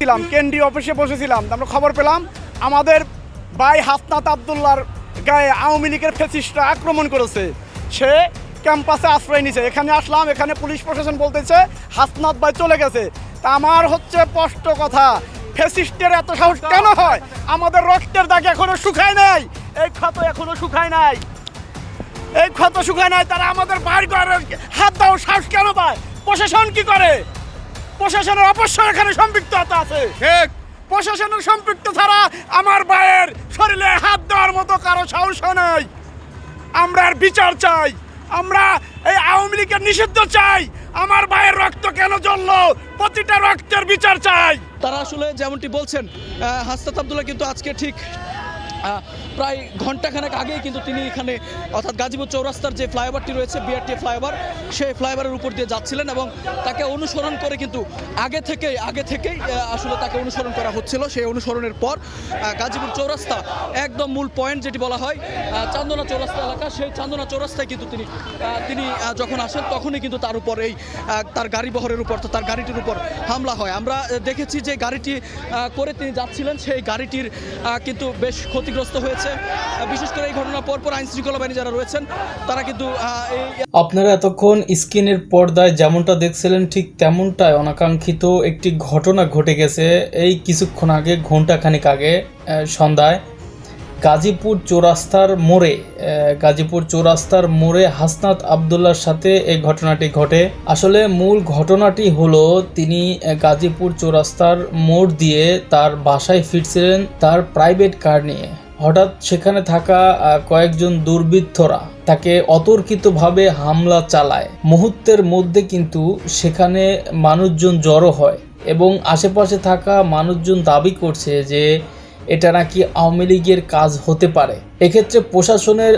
ছিলাম, কেন্দ্রীয় অফিসে বসেছিলাম, আমরা খবর পেলাম, আমাদের ভাই হাসনাত আবদুল্লার গায়ে আওয়ামী লীগের ফেসিস্টরা আক্রমণ করেছে। সে ক্যাম্পাসে আশ্রয় নিছে এখানে আসলাম, এখানে পুলিশ প্রশাসন বলতেছে হাসনাত ভাই চলে গেছে। তা আমার হচ্ছে স্পষ্ট কথা ফেসিস্টের এত সাহস কেন হয়? আমাদের রক্তের দাগ এখনও শুকায় নাই। এই ক্ষত এখনও শুকায় নাই। এই ক্ষত শুকায় নাই তারা আমাদের বাইর করে হাত দাও সাহস কেন পায়? প্রশাসন কি করে? প্রশাসনের অবশ্যই এখানে সম্পৃক্ততা আছে। ঠিক। প্রশাসনের সম্পৃক্ত ছাড়া আমার ভাইয়ের শরীরে হাত দেওয়ার মতো কারও সাহস নেই। আমরা আর বিচার চাই। আমরা এই আওয়ামী লীগের নিষিদ্ধ চাই। আমার ভাইয়ের রক্ত কেন জ্বললো? প্রতিটা রক্তের বিচার চাই। তারা আসলে যেমনটি বলছেন আহ, হাসনাত আবদুল্লাহ কিন্তু আজকে ঠিক প্রায় ঘন্টাখানেক আগেই কিন্তু তিনি এখানে, অর্থাৎ গাজীপুর চৌরাস্তার যে ফ্লাইওভারটি রয়েছে, বিআরটি ফ্লাইওভার, সেই ফ্লাইওভারের উপর দিয়ে যাচ্ছিলেন এবং তাকে অনুসরণ করে কিন্তু আগে থেকেই আগে থেকেই আসলে তাকে অনুসরণ করা হচ্ছিল। সেই অনুসরণের পর গাজীপুর চৌরাস্তা একদম মূল পয়েন্ট যেটি বলা হয় চান্দনা চৌরাস্তা এলাকা। সেই চান্দনা চৌরাস্তায় কিন্তু তিনি তিনি যখন আসেন তখনই কিন্তু তার উপর এই তার গাড়ি বহরের উপর তার গাড়িটির উপর হামলা হয়। আমরা দেখেছি যে গাড়িটি করে তিনি যাচ্ছিলেন, সেই গাড়িটির কিন্তু বেশ ক্ষতিগ্রস্ত হয়েছে। বিশেষ করে এই ঘটনার পরপর আইন শৃঙ্খলা বাহিনী যারা রয়েছেন, তারা কিন্তু আপনারা এতক্ষণ স্ক্রিনের পর্দায় যেমনটা দেখছিলেন, ঠিক তেমনটাই অনাকাঙ্ক্ষিত একটি ঘটনা ঘটে গেছে। এই কিছুক্ষণ আগে ঘন্টাখানিক আগে সন্ধ্যায় গাজীপুর চৌরাস্তার মোড়ে গাজীপুর চৌরাস্তার মোড়ে হাসনাত আবদুল্লার সাথে এই ঘটনাটি ঘটে। আসলে মূল ঘটনাটি হলো, তিনি গাজীপুর চৌরাস্তার মোড় দিয়ে তার বাসায় ফিরছিলেন তার প্রাইভেট কার নিয়ে। হঠাৎ সেখানে থাকা কয়েকজন দুর্বৃত্তরা তাকে অতর্কিতভাবে হামলা চালায়। মুহূর্তের মধ্যে কিন্তু সেখানে মানুষজন জড়ো হয় এবং আশেপাশে থাকা মানুষজন দাবি করছে যে এটা নাকি আওয়ামী লীগের কাজ হতে পারে। এক্ষেত্রে প্রশাসনের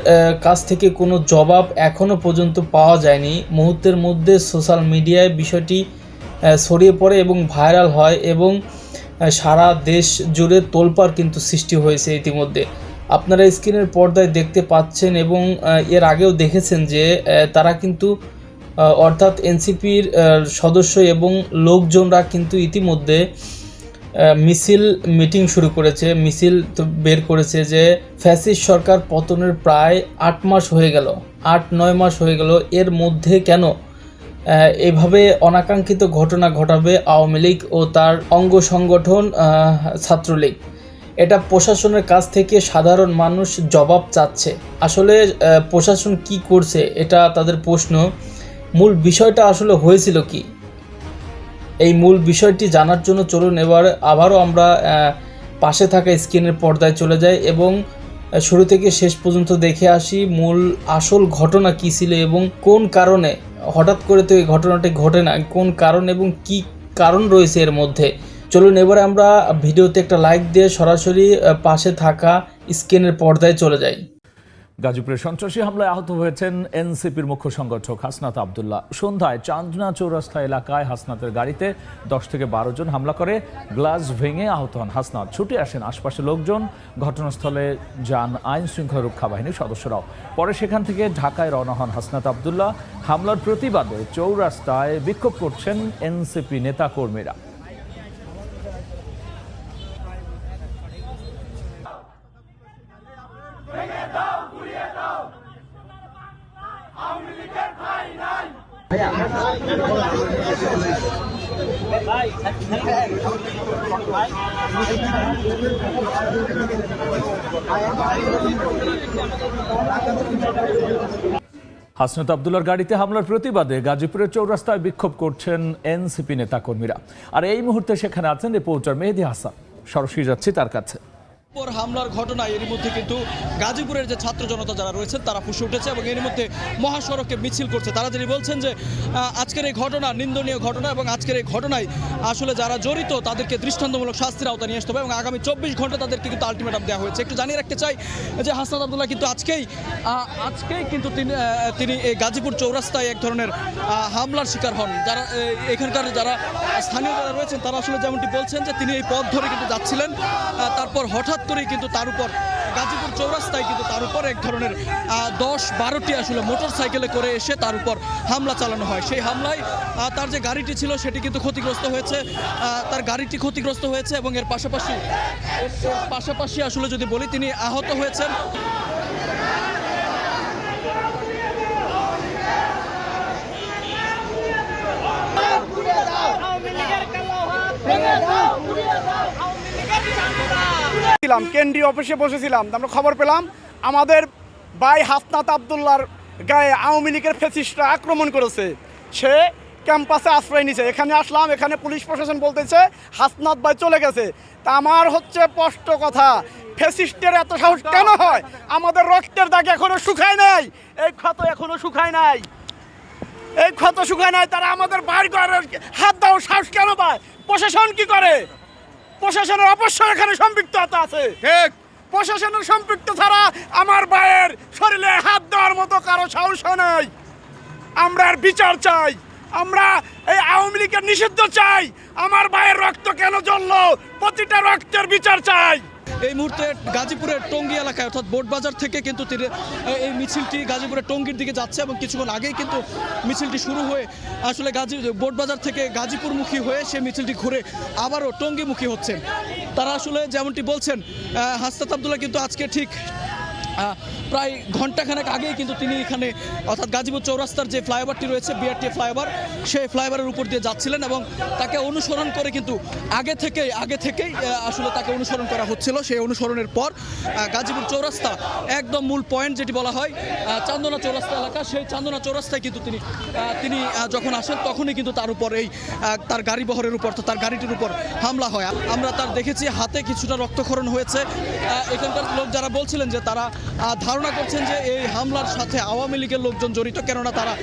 কাছ থেকে কোনো জবাব এখনও পর্যন্ত পাওয়া যায়নি। মুহূর্তের মধ্যে সোশ্যাল মিডিয়ায় বিষয়টি ছড়িয়ে পড়ে এবং ভাইরাল হয় এবং সারা দেশ জুড়ে তোলপাড় কিন্তু সৃষ্টি হয়েছে ইতিমধ্যে। আপনারা স্ক্রিনের পর্দায় দেখতে পাচ্ছেন এবং এর আগেও দেখেছেন যে তারা কিন্তু অর্থাৎ এনসিপির সদস্য এবং লোকজনরা কিন্তু ইতিমধ্যে মিছিল মিটিং শুরু করেছে। মিছিল তো বের করেছে যে ফ্যাসিস সরকার পতনের প্রায় আট মাস হয়ে গেল। আট নয় মাস হয়ে গেল। এর মধ্যে কেন এভাবে অনাকাঙ্ক্ষিত ঘটনা ঘটাবে আওয়ামী লীগ ও তার অঙ্গ সংগঠন ছাত্রলীগ। এটা প্রশাসনের কাছ থেকে সাধারণ মানুষ জবাব চাচ্ছে। আসলে প্রশাসন কি করছে এটা তাদের প্রশ্ন। মূল বিষয়টা আসলে হয়েছিল কি? এই মূল বিষয়টি জানার জন্য চলুন এবার আবারও আমরা পাশে থাকা স্ক্রিনের পর্দায় চলে যাই এবং শুরু থেকে শেষ পর্যন্ত দেখে আসি মূল আসল ঘটনা কী ছিল এবং কোন কারণে, হঠাৎ করে তো এই ঘটনাটি ঘটে না কোন কারণ এবং কি কারণ রয়েছে এর মধ্যে। চলুন এবারে আমরা ভিডিওতে একটা লাইক দিয়ে সরাসরি পাশে থাকা স্ক্রিনের পর্দায় চলে যাই। গাজীপুরে সন্ত্রাসী হামলায় আহত হয়েছেন এনসিপির মুখ্য সংগঠক হাসনাত আবদুল্লাহ। সন্ধ্যায় চান্দনা চৌরাস্তা এলাকায় হাসনাতের গাড়িতে দশ থেকে বারো জন হামলা করে গ্লাস ভেঙে আহত হন হাসনাত। ছুটে আসেন আশপাশের লোকজন, ঘটনাস্থলে যান আইন শৃঙ্খলা রক্ষা বাহিনীর সদস্যরাও। পরে সেখান থেকে ঢাকায় রওনা হন হাসনাত আবদুল্লাহ। হামলার প্রতিবাদে চৌরাস্তায় বিক্ষোভ করছেন এনসিপি নেতাকর্মীরা। হাসনাত আবদুল্লার গাড়িতে হামলার প্রতিবাদে গাজীপুরের চৌরাস্তায় বিক্ষোভ করছেন এনসিপি নেতাকর্মীরা। আর এই মুহূর্তে সেখানে আছেন রিপোর্টার মেহেদি হাসান। সরাসরি যাচ্ছি তার কাছে। পর হামলার ঘটনায় এর মধ্যে কিন্তু গাজীপুরের যে ছাত্র জনতা যারা রয়েছেন, তারা ফুসে উঠেছে এবং এর মধ্যে মহাসড়কে মিছিল করছে। তারা যিনি বলছেন যে আজকের এই ঘটনা নিন্দনীয় ঘটনা এবং আজকের এই ঘটনায় আসলে যারা জড়িত, তাদেরকে দৃষ্টান্তমূলক শাস্তির আওতায় নিয়ে আসতে হবে এবং আগামী চব্বিশ ঘণ্টা তাদেরকে কিন্তু আলটিমেটাম দেওয়া হয়েছে। একটু জানিয়ে রাখতে চাই যে, হাসনাত আবদুল্লাহ কিন্তু আজকেই আজকেই কিন্তু তিনি এই গাজীপুর চৌরাস্তায় এক ধরনের হামলার শিকার হন। যারা এখানকার যারা স্থানীয় যারা রয়েছেন, তারা আসলে যেমনটি বলছেন যে, তিনি এই পথ ধরে কিন্তু যাচ্ছিলেন। তারপর হঠাৎ করেই কিন্তু তার উপর গাজীপুর চৌরাস্তায় কিন্তু তার উপর এক ধরনের দশ বারোটি আসলে মোটর সাইকেলে করে এসে তার উপর হামলা চালানো হয়। সেই হামলায় তার যে গাড়িটি ছিল সেটি কিন্তু ক্ষতিগ্রস্ত হয়েছে। তার গাড়িটি ক্ষতিগ্রস্ত হয়েছে এবং এর পাশাপাশি পাশাপাশি আসলে যদি বলি তিনি আহত হয়েছেন। ছিলাম কেন্দ্রীয় অফিসে বসেছিলাম, আমরা খবর পেলাম, আমাদের ভাই হাসনাত আবদুল্লার গায়ে আওয়ামী লীগের ফেসিস্টরা আক্রমণ করেছে। সে ক্যাম্পাসে আশ্রয় নিছে এখানে আসলাম, এখানে পুলিশ প্রশাসন বলতেছে হাসনাত ভাই চলে গেছে। তা আমার হচ্ছে স্পষ্ট কথা, ফেসিস্টের এত সাহস কেন হয়? আমাদের রক্তের দাগ এখনও শুকায় নাই। এই ক্ষত এখনও শুকায় নাই। এই ক্ষত শুকায় নাই, তারা আমাদের বাইর করার হাত দাও, সাহস কেন পায়? প্রশাসন কি করে? প্রশাসনের অবশ্যই এখানে সম্পৃক্ততা আছে। ঠিক। প্রশাসনের সম্পৃক্ত ছাড়া আমার ভাইয়ের শরীরে হাত দেওয়ার মতো কারও সাহস নেই। আমরা আর বিচার চাই। আমরা এই আওয়ামী লীগের নিষিদ্ধ চাই। আমার ভাইয়ের রক্ত কেন জ্বললো? প্রতিটা রক্তের বিচার চাই। এই মুহূর্তে গাজীপুরের টঙ্গী এলাকায় অর্থাৎ বোটবাজার থেকে কিন্তু এই মিছিলটি গাজীপুরের টঙ্গির দিকে যাচ্ছে এবং কিছুক্ষণ আগেই কিন্তু মিছিলটি শুরু হয়ে আসলে গাজী বোটবাজার থেকে গাজীপুরমুখী হয়ে সে মিছিলটি ঘুরে আবারও টঙ্গিমুখী হচ্ছেন তারা আসলে যেমনটি বলছেন আহ, হাসনাত আবদুল্লাহ কিন্তু আজকে ঠিক প্রায় ঘন্টাখানেক আগেই কিন্তু তিনি এখানে, অর্থাৎ গাজীপুর চৌরাস্তার যে ফ্লাইওভারটি রয়েছে, বিআরটি ফ্লাইওভার, সেই ফ্লাইওভারের উপর দিয়ে যাচ্ছিলেন এবং তাকে অনুসরণ করে কিন্তু আগে থেকেই আগে থেকেই আসলে তাকে অনুসরণ করা হচ্ছিল। সেই অনুসরণের পর গাজীপুর চৌরাস্তা একদম মূল পয়েন্ট যেটি বলা হয় চান্দনা চৌরাস্তা এলাকা। সেই চান্দনা চৌরাস্তায় কিন্তু তিনি তিনি যখন আসেন তখনই কিন্তু তার উপর এই তার গাড়ি বহরের উপর তার গাড়িটির উপর হামলা হয়। আমরা তার দেখেছি, হাতে কিছুটা রক্তক্ষরণ হয়েছে। এখানকার লোক যারা বলছিলেন যে তারা ধারণা করছেন যে এই হামলার সাথে আওয়ামী লীগের লোকজন জড়িত, কেননা তারা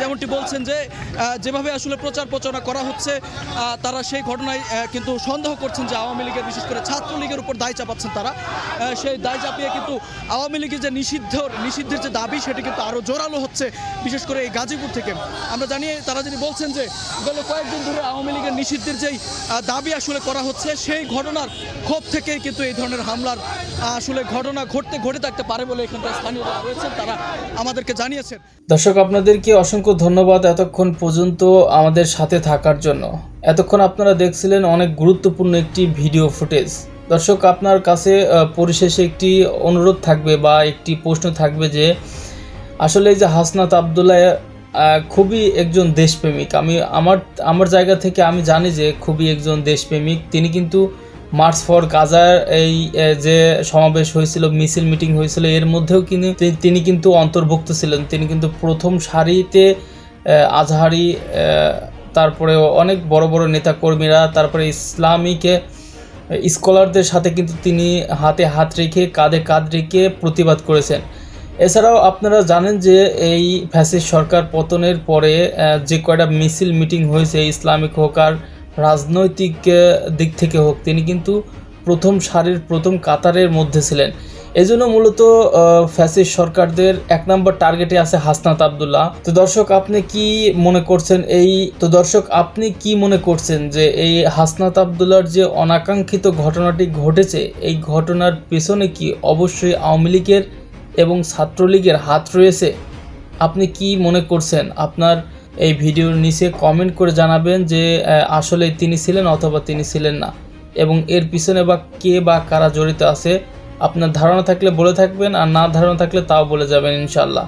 যেমনটি বলছেন যে যেভাবে আসলে প্রচার প্রচারণা করা হচ্ছে তারা সেই ঘটনায় কিন্তু সন্দেহ করছেন যে আওয়ামী লীগের, বিশেষ করে ছাত্রলীগের উপর দায় চাপাচ্ছেন তারা। সেই দায় চাপিয়ে কিন্তু আওয়ামী লীগের যে নিষিদ্ধ, নিষিদ্ধের যে দাবি, সেটি কিন্তু আরও জোরালো হচ্ছে, বিশেষ করে এই গাজীপুর থেকে। আমরা জানি, তারা যিনি বলছেন যে গেল কয়েকদিন ধরে আওয়ামী লীগের নিষিদ্ধের যেই দাবি আসলে করা হচ্ছে, সেই ঘটনার ক্ষোভ থেকেই কিন্তু এই ধরনের হামলার আসলে ঘটনা ঘটতে, ঘটে থাকতে পারে বলে এখানকার স্থানীয় যারা রয়েছেন, তারা আমাদেরকে জানিয়েছেন। দর্শক, আপনাদেরকে অসংখ্য ধন্যবাদ এতক্ষণ পর্যন্ত আমাদের সাথে থাকার জন্য। এতক্ষণ আপনারা দেখছিলেন অনেক গুরুত্বপূর্ণ একটি ভিডিও ফুটেজ। দর্শক, আপনার কাছে পরিশেষে একটি অনুরোধ থাকবে বা একটি প্রশ্ন থাকবে যে, আসলে এই যে হাসনাত আবদুল্লাহ খুবই একজন দেশপ্রেমিক। আমি আমার আমার জায়গা থেকে আমি জানি যে খুবই একজন দেশপ্রেমিক। তিনি কিন্তু মার্চ ফর গাজার এই যে সমাবেশ হয়েছিল, মিছিল মিটিং হয়েছিল, এর মধ্যেও কিন্তু তিনি কিন্তু অন্তর্ভুক্ত ছিলেন। তিনি কিন্তু প্রথম সারিতে আজহারি তারপরে অনেক বড় বড় নেতাকর্মীরা, তারপরে ইসলামীকে স্কলারদের সাথে কিন্তু তিনি হাতে হাত রেখে, কাঁধে কাঁধ রেখে প্রতিবাদ করেছেন। এছাড়াও আপনারা জানেন যে এই ফ্যাসিস্ট সরকার পতনের পরে যে কয়টা মিছিল মিটিং হয়েছে, ইসলামিক হোক আর রাজনৈতিক দিক থেকে হোক, তিনি কিন্তু প্রথম সারির, প্রথম কাতারের মধ্যে ছিলেন। এজন্য মূলত ফ্যাসিস সরকারদের এক নম্বর টার্গেটে আছে হাসনাত আবদুল্লাহ। তো দর্শক, আপনি কি মনে করছেন এই, তো দর্শক, আপনি কি মনে করছেন যে এই হাসনাত আবদুল্লাহর যে অনাকাঙ্ক্ষিত ঘটনাটি ঘটেছে, এই ঘটনার পেছনে কি অবশ্যই আওয়ামী লীগের এবং ছাত্রলীগের হাত রয়েছে? আপনি কি মনে করছেন? আপনার এই ভিডিওর নিচে কমেন্ট করে জানাবেন যে আসলে তিনি ছিলেন অথবা তিনি ছিলেন না। এবং এর পিছনে বা কে বা কারা জড়িত আছে, আপনার ধারণা থাকলে বলে থাকবেন, আর না ধারণা থাকলে তাও বলে যাবেন ইনশাল্লাহ